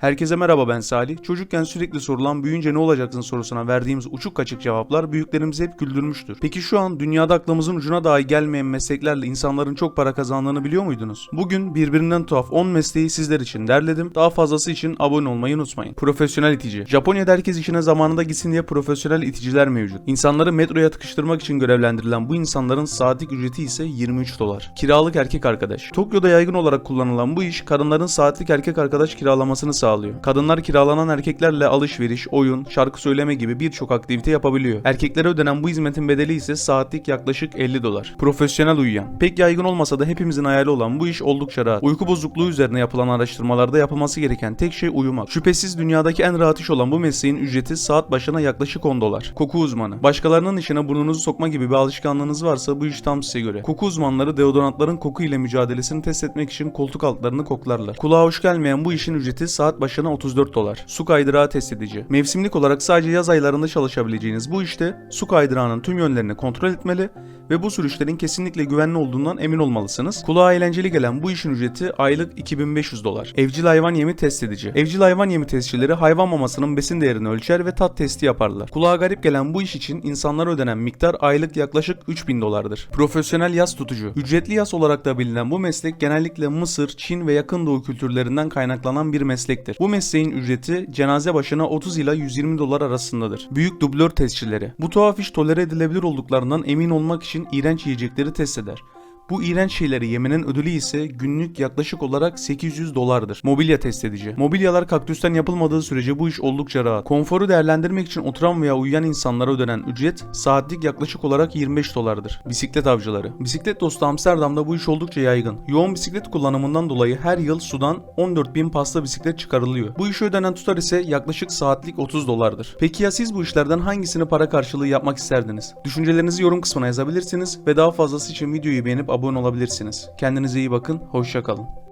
Herkese merhaba ben Salih. Çocukken sürekli sorulan büyüyünce ne olacaksın sorusuna verdiğimiz uçuk kaçık cevaplar büyüklerimizi hep güldürmüştür. Peki şu an dünyada aklımızın ucuna dahi gelmeyen mesleklerle insanların çok para kazandığını biliyor muydunuz? Bugün birbirinden tuhaf 10 mesleği sizler için derledim. Daha fazlası için abone olmayı unutmayın. Profesyonel itici. Japonya'da herkes işine zamanında gitsin diye profesyonel iticiler mevcut. İnsanları metroya tıkıştırmak için görevlendirilen bu insanların saatlik ücreti ise 23 dolar. Kiralık erkek arkadaş. Tokyo'da yaygın olarak kullanılan bu iş kadınların saatlik erkek arkadaş kiralamasını sağlıyor. Kadınlar kiralanan erkeklerle alışveriş, oyun, şarkı söyleme gibi birçok aktivite yapabiliyor. Erkeklere ödenen bu hizmetin bedeli ise saatlik yaklaşık 50 dolar. Profesyonel uyuyan. Pek yaygın olmasa da hepimizin hayali olan bu iş oldukça rahat. Uyku bozukluğu üzerine yapılan araştırmalarda yapılması gereken tek şey uyumak. Şüphesiz dünyadaki en rahat iş olan bu mesleğin ücreti saat başına yaklaşık 10 dolar. Koku uzmanı. Başkalarının işine burnunuzu sokma gibi bir alışkanlığınız varsa bu iş tam size göre. Koku uzmanları deodorantların koku ile mücadelesini test etmek için koltuk altlarını koklarlar. Kulağa hoş gelmeyen bu işin ücreti saat başına 34 dolar. Su kaydırağı test edici. Mevsimlik olarak sadece yaz aylarında çalışabileceğiniz bu işte su kaydırağının tüm yönlerini kontrol etmeli ve bu sürüşlerin kesinlikle güvenli olduğundan emin olmalısınız. Kulağa eğlenceli gelen bu işin ücreti aylık 2500 dolar. Evcil hayvan yemi test edici. Evcil hayvan yemi testçileri hayvan mamasının besin değerini ölçer ve tat testi yaparlar. Kulağa garip gelen bu iş için insanlara ödenen miktar aylık yaklaşık 3000 dolardır. Profesyonel yas tutucu. Ücretli yas olarak da bilinen bu meslek genellikle Mısır, Çin ve Yakın Doğu kültürlerinden kaynaklanan bir meslektir. Bu mesleğin ücreti cenaze başına 30 ila 120 dolar arasındadır. Büyük dublör testçileri. Bu tuhaf iş tolere edilebilir olduklarından emin olmak için iğrenç yiyecekleri test eder. Bu iğrenç şeyleri yemenin ödülü ise günlük yaklaşık olarak 800 dolardır. Mobilya test edici. Mobilyalar kaktüsten yapılmadığı sürece bu iş oldukça rahat. Konforu değerlendirmek için oturan veya uyuyan insanlara ödenen ücret saatlik yaklaşık olarak 25 dolardır. Bisiklet avcıları. Bisiklet dostu Amsterdam'da bu iş oldukça yaygın. Yoğun bisiklet kullanımından dolayı her yıl sudan 14 bin pasta bisiklet çıkarılıyor. Bu işe ödenen tutar ise yaklaşık saatlik 30 dolardır. Peki ya siz bu işlerden hangisini para karşılığı yapmak isterdiniz? Düşüncelerinizi yorum kısmına yazabilirsiniz ve daha fazlası için videoyu beğenip abone olabilirsiniz. Kendinize iyi bakın, hoşça kalın.